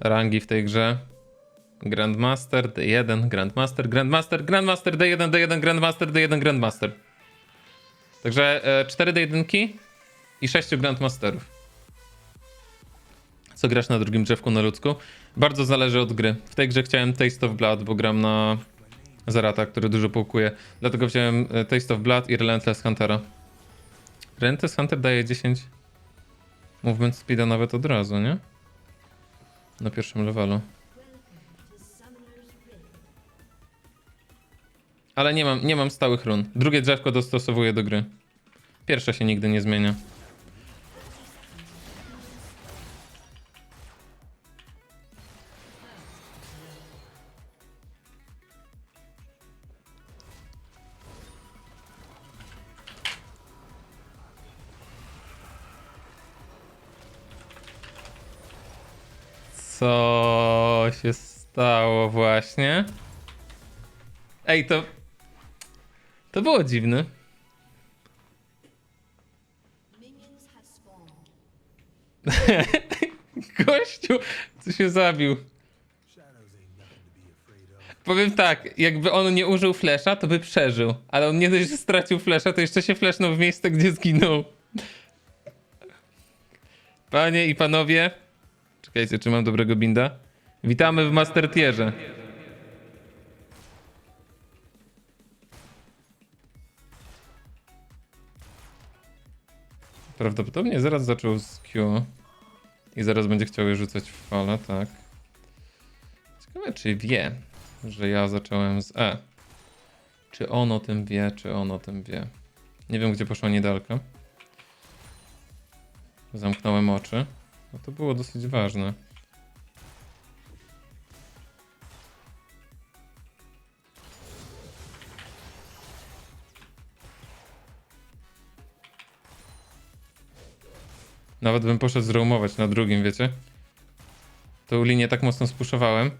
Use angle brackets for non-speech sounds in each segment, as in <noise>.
rangi w tej grze. Grandmaster, D1, Grandmaster, Grandmaster, Grandmaster, D1, D1, Grandmaster, D1, Grandmaster. Także e, 4 D1 i 6 Grandmasterów. Co grasz na drugim drzewku na ludzku? Bardzo zależy od gry. W tej grze chciałem Taste of Blood, bo gram na Zarata, który dużo pałkuje. Dlatego wziąłem e, Taste of Blood i Relentless Huntera. Relentless Hunter daje 10 movement speeda nawet od razu, nie? Na pierwszym levelu. Ale nie mam, nie mam stałych run. Drugie drzewko dostosowuję do gry. Pierwsze się nigdy nie zmienia. Co się stało właśnie? Ej, to... To było dziwne. <laughs> Gościu, co się zabił. Powiem tak, jakby on nie użył flesza, to by przeżył. Ale on nie dość, że stracił flesza, to jeszcze się flesznął w miejsce, gdzie zginął. Panie i panowie, czekajcie, czy mam dobrego binda? Witamy w Master Tierze. Prawdopodobnie zaraz zaczął z Q. I zaraz będzie chciał je rzucać w falę, tak. Ciekawe, czy wie, że ja zacząłem z E. Czy on o tym wie, czy on o tym wie. Nie wiem, gdzie poszła niedalka. Zamknąłem oczy. No to było dosyć ważne. Nawet bym poszedł zroumować na drugim, wiecie? Tą linię tak mocno spuszowałem.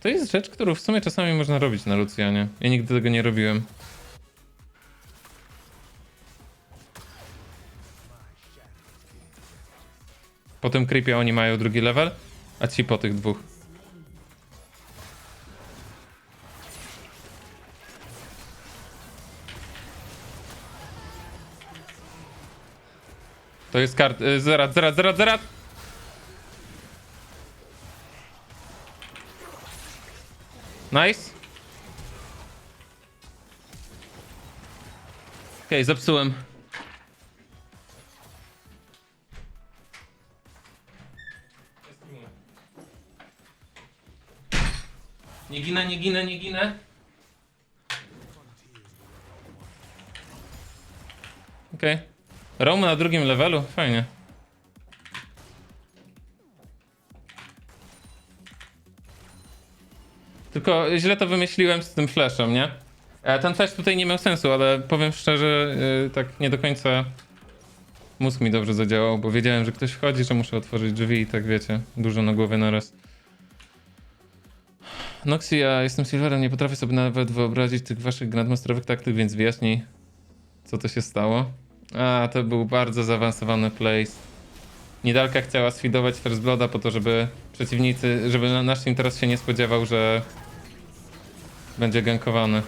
To jest rzecz, którą w sumie czasami można robić na Lucjanie. Ja nigdy tego nie robiłem. Po tym creepie oni mają drugi level, a ci po tych dwóch. To jest kart... y, Zerat, zerat, zerat, zerat! Nice. Okej, zepsułem. Nie ginę, nie ginę. Okej. Roam na drugim levelu? Fajnie. Tylko źle to wymyśliłem z tym flashem, nie? E, Ten flash tutaj nie miał sensu, ale powiem szczerze, yy, tak nie do końca mózg mi dobrze zadziałał, bo wiedziałem, że ktoś wchodzi, że muszę otworzyć drzwi i tak wiecie, dużo na głowie naraz. Noxy, ja jestem Silverem, nie potrafię sobie nawet wyobrazić tych waszych grandmasterowych taktyk, więc wyjaśnij, co to się stało. A, to był bardzo zaawansowany place. Nidalka chciała sfidować First Blooda po to, żeby przeciwnicy, żeby na- nasz team teraz się nie spodziewał, że będzie gankowany.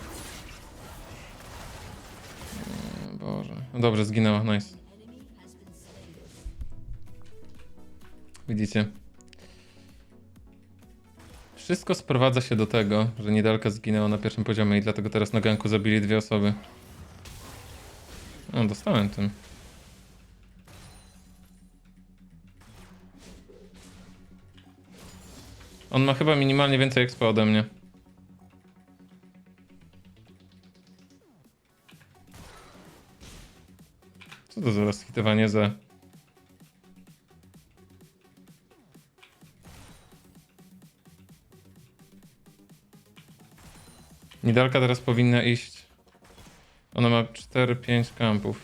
Mm, Boże. No Dobrze, zginęła, nice. Widzicie? Wszystko sprowadza się do tego, że Nidalka zginęła na pierwszym poziomie i dlatego teraz na ganku zabili dwie osoby. No, dostałem tym. On ma chyba minimalnie więcej expa ode mnie. Co to za hitowanie za... Nidalka teraz powinna iść. Ona ma 4-5 kampów.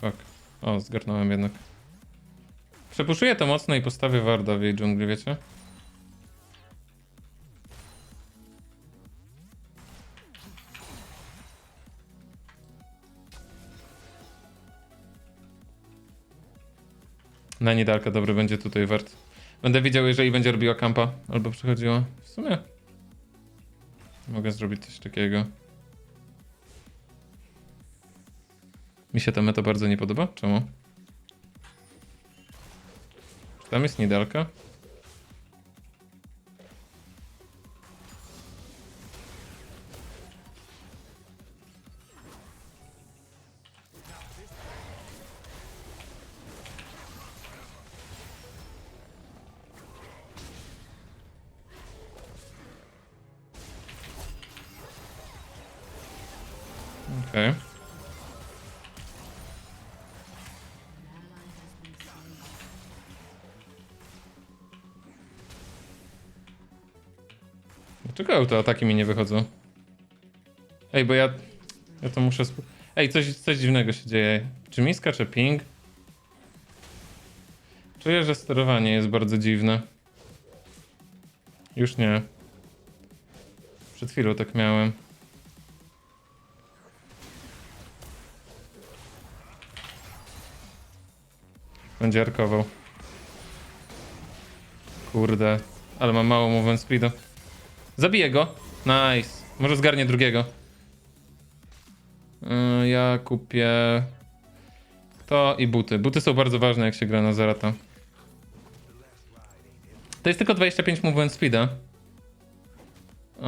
Fuck. O, zgarnąłem jednak. Przepuszuję to mocno i postawię Warda w jej dżungli, wiecie? Na Nidalka dobry będzie tutaj Ward. Będę widział, jeżeli będzie robiła kampa albo przychodziła. W sumie mogę zrobić coś takiego. Mi się ta meta bardzo nie podoba. Czemu? Czy tam jest nidalka? Dlaczego autoataki mi nie wychodzą? Ej, bo ja... Ja to muszę... Ej, coś, coś dziwnego się dzieje. Czy miska, czy ping? Czuję, że sterowanie jest bardzo dziwne. Już nie. Przed chwilą tak miałem. Będzie arkował. Kurde, ale mam mało movement speedu. Zabiję go. Nice. Może zgarnie drugiego. Yy, ja kupię... To i buty. Buty są bardzo ważne, jak się gra na Zarata. To jest tylko 25 movement speeda. Yy,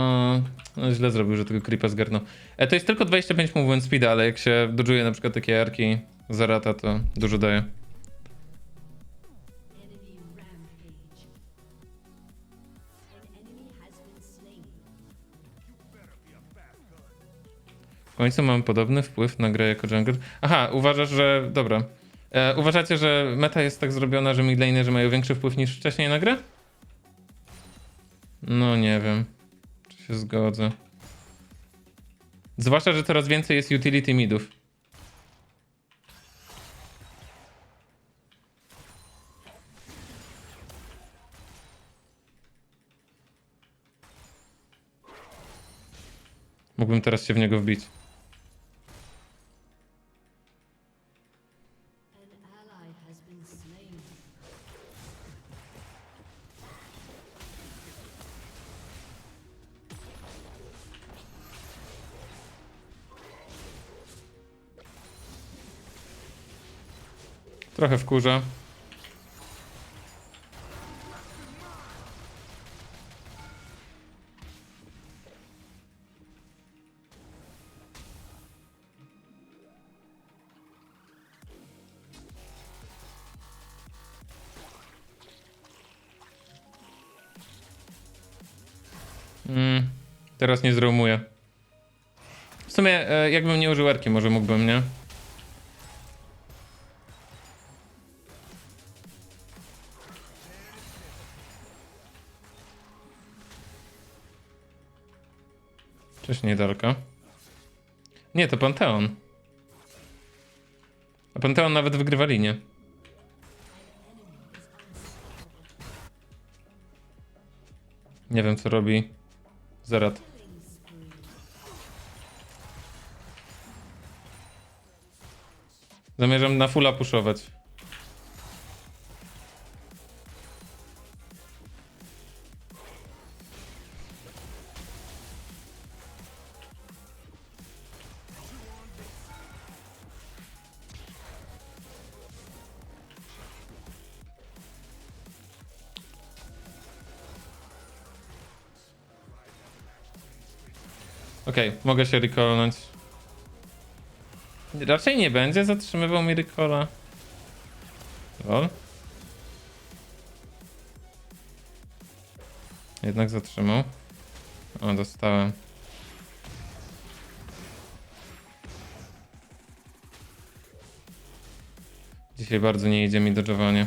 no źle zrobił, że tego creepa zgarnął. E, to jest tylko 25 movement speeda, ale jak się dodżuje na przykład takie arki Zarata, to dużo daje. Końcu mam podobny wpływ na grę jako jungler. Aha, uważasz, że... Dobra. E, uważacie, że meta jest tak zrobiona, że midlanerzy mają większy wpływ niż wcześniej na grę? No nie wiem. Czy się zgodzę. Zwłaszcza, że coraz więcej jest utility midów. Mógłbym teraz się w niego wbić. Trochę wkurza. Mm, teraz nie zroumuję. W sumie, e, jakbym nie użył erki, może mógłbym, nie? Cześć, niedaleko. Nie, to Panteon. A Panteon nawet wygrywa linię. Nie wiem, co robi Zerat. Zamierzam na fulla puszować. Okej, mogę się recallnąć. Raczej nie będzie zatrzymywał mi recola. Lol. Jednak zatrzymał. O, dostałem. Dzisiaj bardzo nie idzie mi dodżowanie.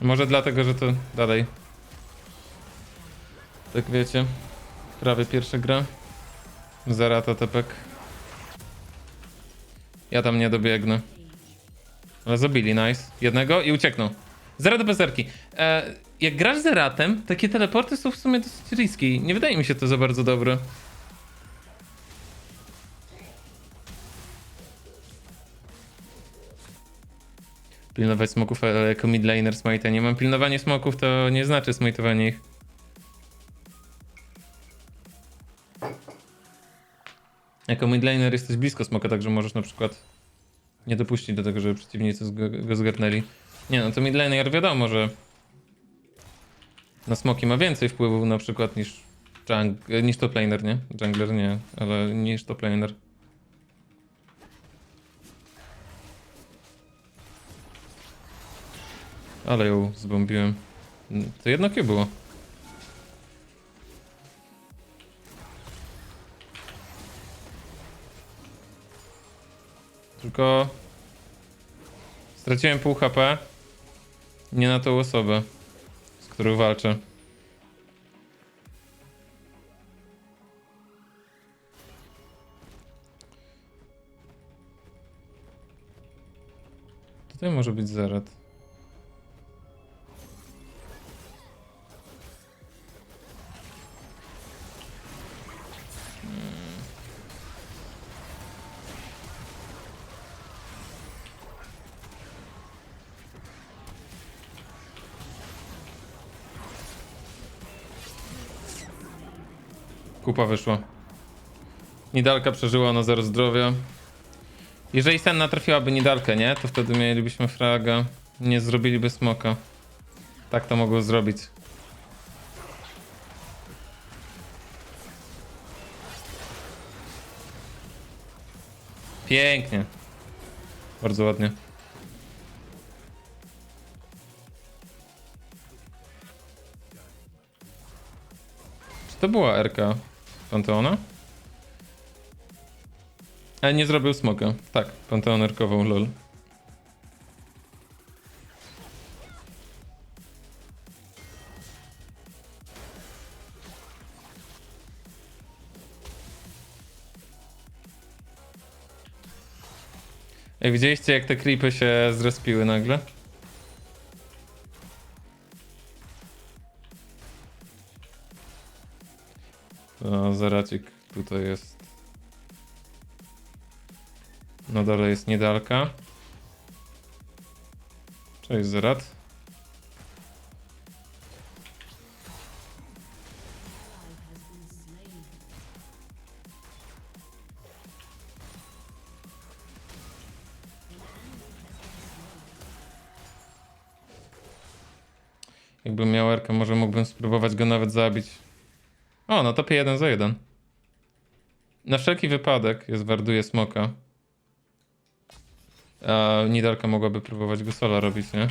Może dlatego, że to dalej. Tak wiecie. Prawie pierwsza gra. Zarata tepek. Ja tam nie dobiegnę. Ale zabili, nice. Jednego i ucieknął. Zero do bezerki. E, jak grasz Zeratem, takie teleporty są w sumie dosyć risky. Nie wydaje mi się to za bardzo dobre. pilnować smoków, ale jako midlaner smite'a nie mam. Pilnowanie smoków to nie znaczy smite'owanie ich. Jako midlaner jesteś blisko smoka, także możesz na przykład nie dopuścić do tego, żeby przeciwnicy go zgarnęli. Nie no, to midlaner wiadomo, że na smoki ma więcej wpływu na przykład niż, jung, niż top laner, nie? Jungler nie, ale niż top laner. Ale ją zbombiłem. To jedno było. Tylko straciłem pół HP. Nie na tą osobę, z którą walczę. Tutaj może być zarat. Kupa wyszła. Nidalka przeżyła na zero zdrowia. Jeżeli Senna trafiłaby Nidalkę, nie? To wtedy mielibyśmy fraga. Nie zrobiliby smoka. Tak to mogło zrobić. Pięknie. Bardzo ładnie. Czy to była RK Panteona? Ale nie zrobił smoka. Tak, Panteon erkował, lol. Widzieliście jak te creepy się zrespiły nagle? Jest niedalka. Cześć, Zerat. Jakbym miał erkę, może mógłbym spróbować go nawet zabić. O, no topie 1 za 1. Na wszelki wypadek jest warduje smoka. A Nidalka mogłaby próbować go sola robić, nie?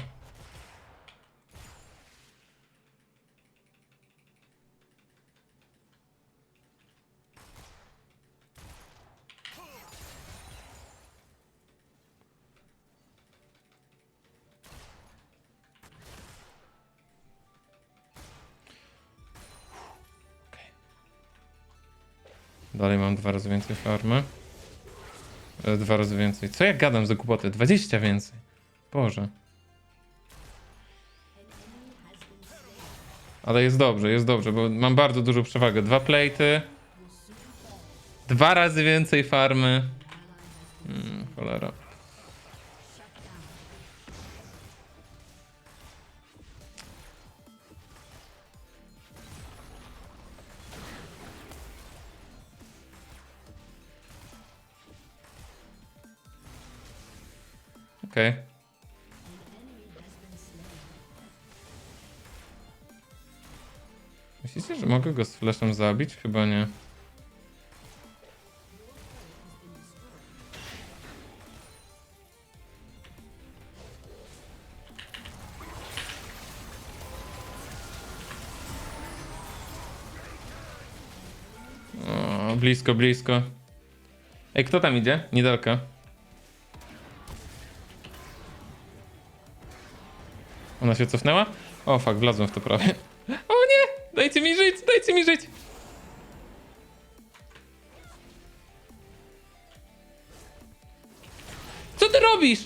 Dalej mam dwa razy więcej farmy. E, Dwa razy więcej. Co ja gadam za głupoty? 20 więcej. Boże. Ale jest dobrze, jest dobrze, bo mam bardzo dużą przewagę. Dwa platy. Dwa razy więcej farmy. Hmm, cholera. Okej. Myślicie, że mogę go z flashem zabić? Chyba nie. O, blisko, blisko. Ej, kto tam idzie? Niedalka. Ona się cofnęła? O, fuck, wlazłem w to prawie. <laughs> O nie! Dajcie mi żyć, dajcie mi żyć! Co ty robisz?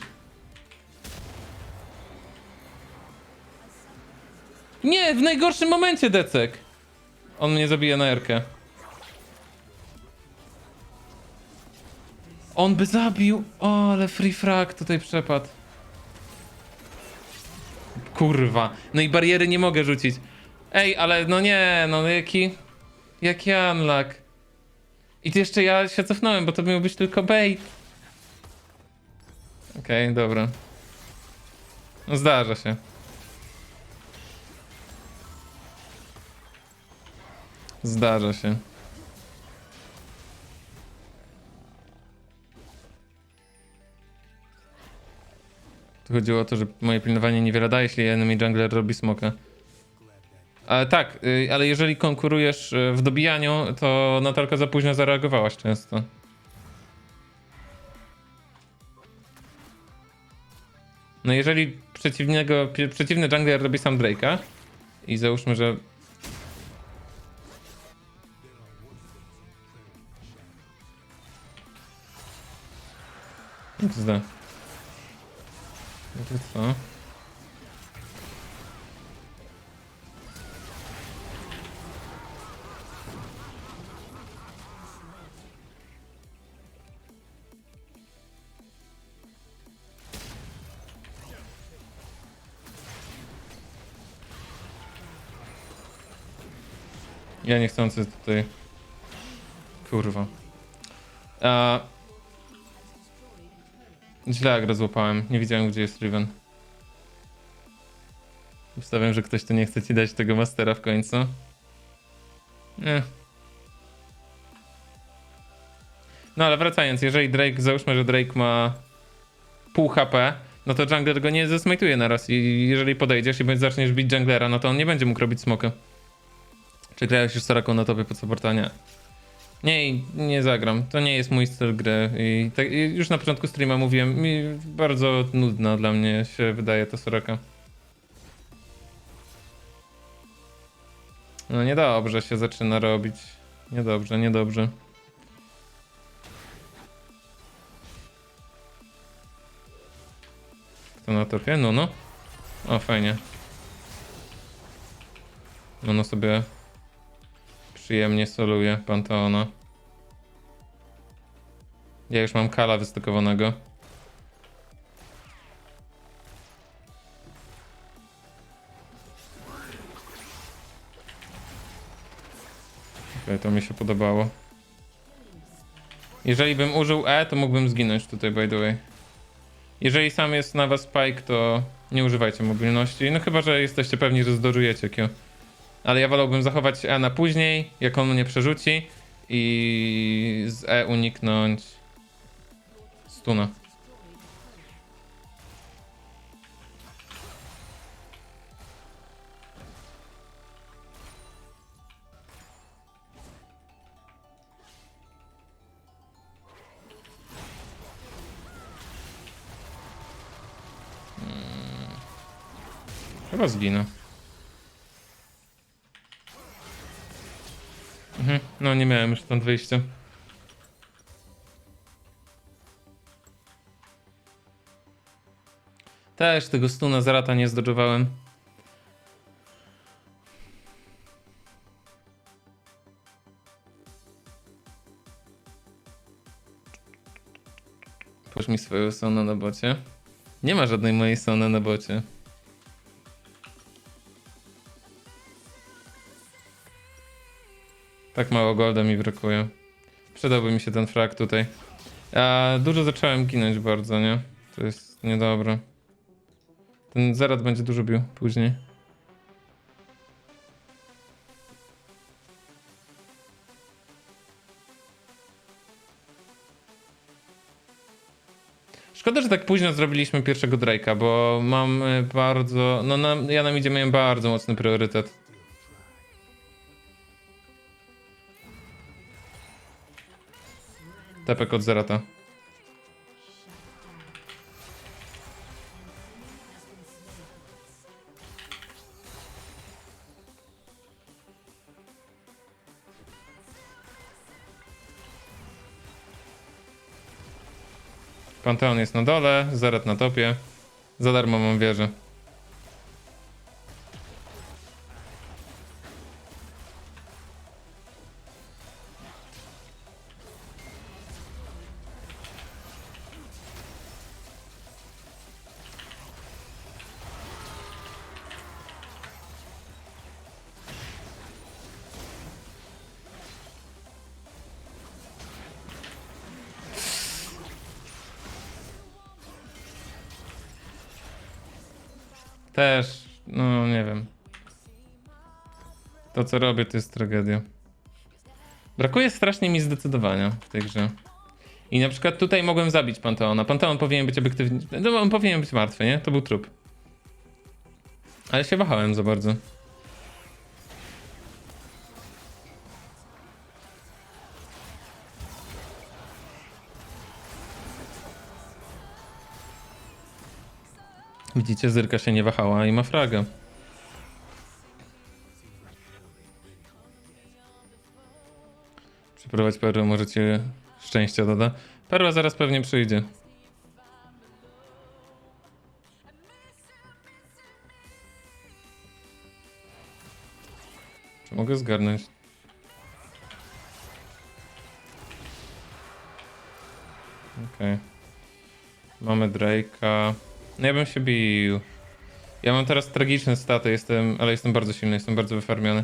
Nie, w najgorszym momencie, Decek. On mnie zabije na erkę. On by zabił. O, ale free frag tutaj przepadł. Kurwa. No i bariery nie mogę rzucić. Ej, ale no nie, no jaki... Jaki unlock. I jeszcze ja się cofnąłem, bo to miał być tylko bait. Okej, dobra. No zdarza się. Zdarza się. Chodziło o to, że moje pilnowanie niewiele daje, jeśli enemy jungler robi smoka. Ale tak, y, ale jeżeli konkurujesz y, w dobijaniu, to Natalka za późno zareagowałaś często. No jeżeli przeciwnego, przeciwny jungler robi sam Drake'a i załóżmy, że... XD. To co? Ja niechcący tutaj. Kurwa. Źle agro złapałem. Nie widziałem gdzie jest Riven. Ustawiam, że ktoś tu nie chce ci dać tego mastera w końcu. Nie. No ale wracając, jeżeli Drake, załóżmy, że Drake ma pół HP, no to jungler go nie zesmajtuje na raz i jeżeli podejdziesz i zaczniesz bić junglera, no to on nie będzie mógł robić smoka. Czy grałeś już Soraką na tobie pod supportania? Nie, nie zagram. To nie jest mój styl gry. I tak, już na początku streama mówiłem, mi bardzo nudna dla mnie się wydaje ta Soraka. No niedobrze się zaczyna robić. Niedobrze, niedobrze. Kto na topie? No, no. O, fajnie. No, no sobie przyjemnie soluje Panteona. Ja już mam kala wystokowanego. Okej, to mi się podobało. Jeżeli bym użył E, to mógłbym zginąć tutaj, by the way. Jeżeli sam jest na was spike, to nie używajcie mobilności. No chyba, że jesteście pewni, że zdorujecie Q. Ale ja wolałbym zachować E na później, jak on mnie przerzuci i z E uniknąć stuna. Hmm. Chyba zginę. No nie miałem już stąd wyjścia. Też tego stuna zarata nie zdodżowałem. Posz mi swoją sonę na bocie. Nie ma żadnej mojej sony na bocie. Tak mało golda mi brakuje. Przydałby mi się ten frag tutaj. A dużo zacząłem ginąć bardzo, nie? To jest niedobre. Ten Zerat będzie dużo bił później. Szkoda, że tak późno zrobiliśmy pierwszego Drake'a, bo mam y, bardzo... No na, ja nam idzie miałem bardzo mocny priorytet. Tepek od Zerata. Panteon jest na dole, Zerat na topie. Za darmo mam wieżę. Też, no nie wiem. To co robię to jest tragedia. Brakuje strasznie mi zdecydowania w tej grze. I na przykład tutaj mogłem zabić Panteona. Panteon powinien być obiektywnie... No, on powinien być martwy, nie? To był trup. Ale się wahałem za bardzo. Widzicie, Zyrka się nie wahała i ma fragę. Przeprowadź perłę, może ci szczęścia doda. Perła zaraz pewnie przyjdzie. Czy mogę zgarnąć? Okej. Mamy Drake'a. No ja bym się bił. Ja mam teraz tragiczne staty, jestem, ale jestem bardzo silny, jestem bardzo wyfarmiony.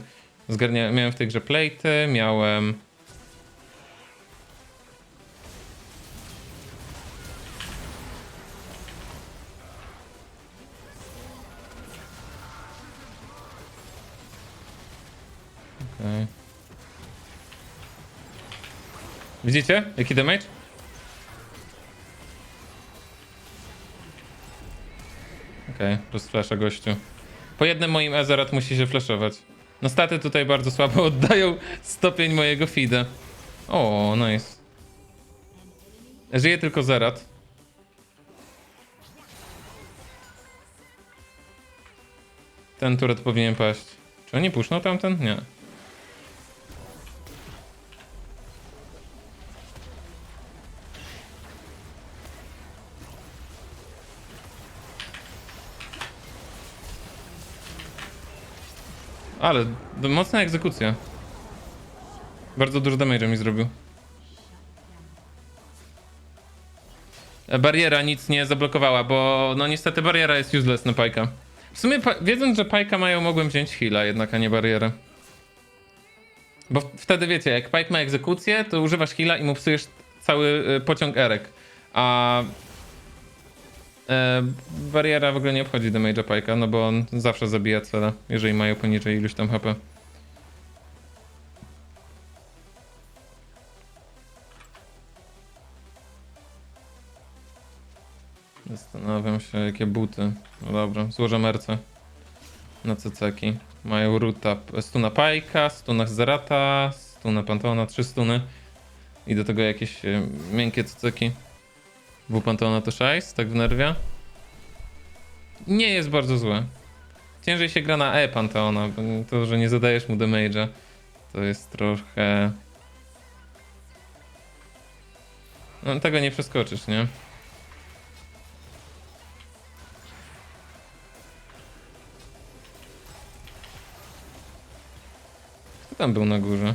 Zgarnia, miałem w tej grze platy, miałem... Okej. Widzicie? Jaki damage? Okej, okay, plus gościu. Po jednym moim Ezerat musi się flashować. No staty tutaj bardzo słabo <laughs> oddają stopień mojego feeda. O, nice. Żyje tylko Zerat. Ten turet powinien paść. Czy oni puszczą tamten? Nie. Ale mocna egzekucja. Bardzo dużo damage mi zrobił. E, Bariera nic nie zablokowała, bo no niestety bariera jest useless na Pajka. W sumie wiedząc, że Pajka mają, mogłem wziąć heala jednak, a nie barierę. Bo wtedy wiecie, jak Pike ma egzekucję, to używasz heala i mu psujesz cały y, pociąg erek. A e, bariera w ogóle nie obchodzi damage'a Pike'a, no bo on zawsze zabija cele, jeżeli mają poniżej iluś tam HP. Zastanawiam się, jakie buty. No dobra, złożę merce na ceceki. Mają ruta stuna Pajka, stuna Zerata, stuna Panteona, trzy stuny. I do tego jakieś e, miękkie ceceki. W Panteona to szajs, tak w nerwia. Nie jest bardzo złe. Ciężej się gra na E Panteona, to, że nie zadajesz mu damage'a, to jest trochę... No tego nie przeskoczysz, nie? Kto tam był na górze?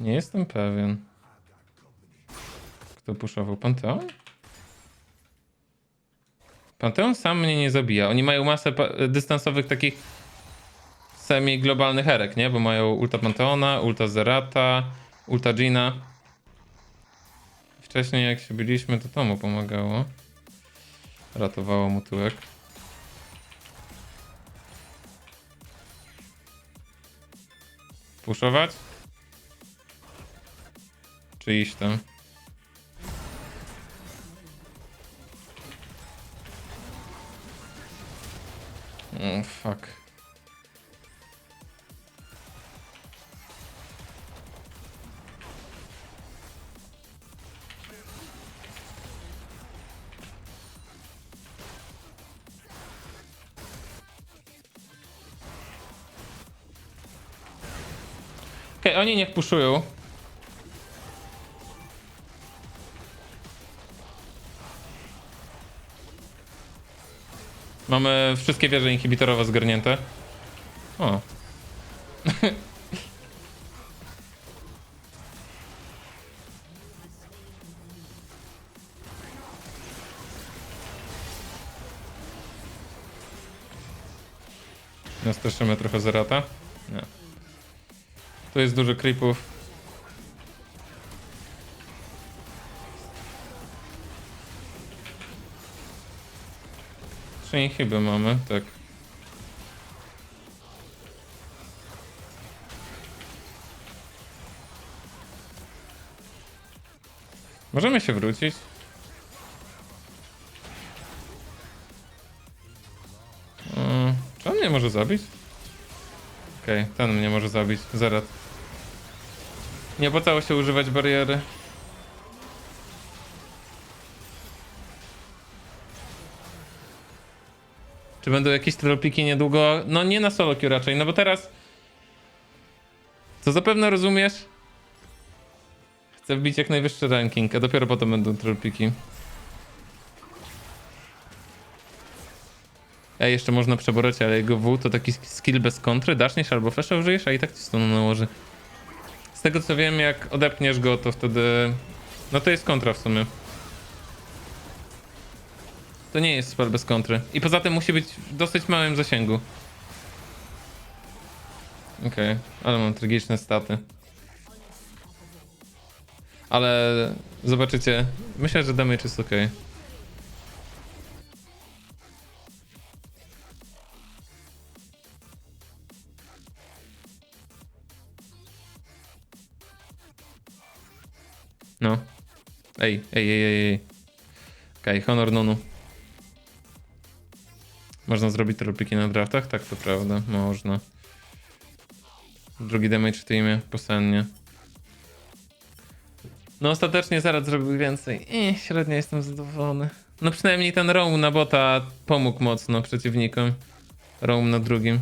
Nie jestem pewien. Kto puszował? Panteon? Panteon sam mnie nie zabija. Oni mają masę dystansowych takich semi-globalnych erek, nie? Bo mają ulta Panteona, ulta Zerata, ulta Gina. Wcześniej jak się biliśmy, to to mu pomagało. Ratowało mu tyłek. Puszować? Czy iść tam? O, fuck. Okej, oni niech puszują. Mamy wszystkie wieże inhibitorowe zgarnięte. O. Nastraszymy trochę zerata. Nie. Tu jest dużo creepów. Trzy inhiby mamy, tak. Możemy się wrócić. Mm, Czy on mnie może zabić? Okej, ten mnie może zabić. Zaraz. Nie opłacało się używać bariery. Czy będą jakieś tropiki niedługo? No nie na solo queue raczej, no bo teraz... Co zapewne rozumiesz? Chcę wbić jak najwyższy ranking, a dopiero potem będą tropiki. Ej, jeszcze można przeborać, ale jego W to taki skill bez kontry, daszniesz albo flasha użyjesz, a i tak ci stanu nałoży. Z tego co wiem, jak odepniesz go, to wtedy... No to jest kontra w sumie. To nie jest spell bez kontry. I poza tym musi być w dosyć małym zasięgu. Okej, ale mam tragiczne staty. Ale zobaczycie, myślę, że damage jest ok. No. Ej, ej, ej, ej, ej. Okej, honor nonu. Można zrobić tropiki na draftach? Tak, to prawda, można. Drugi damage w teamie, posennie. No ostatecznie zaraz zrobił więcej. I średnio jestem zadowolony. No przynajmniej ten roam na bota pomógł mocno przeciwnikom. Roam na drugim.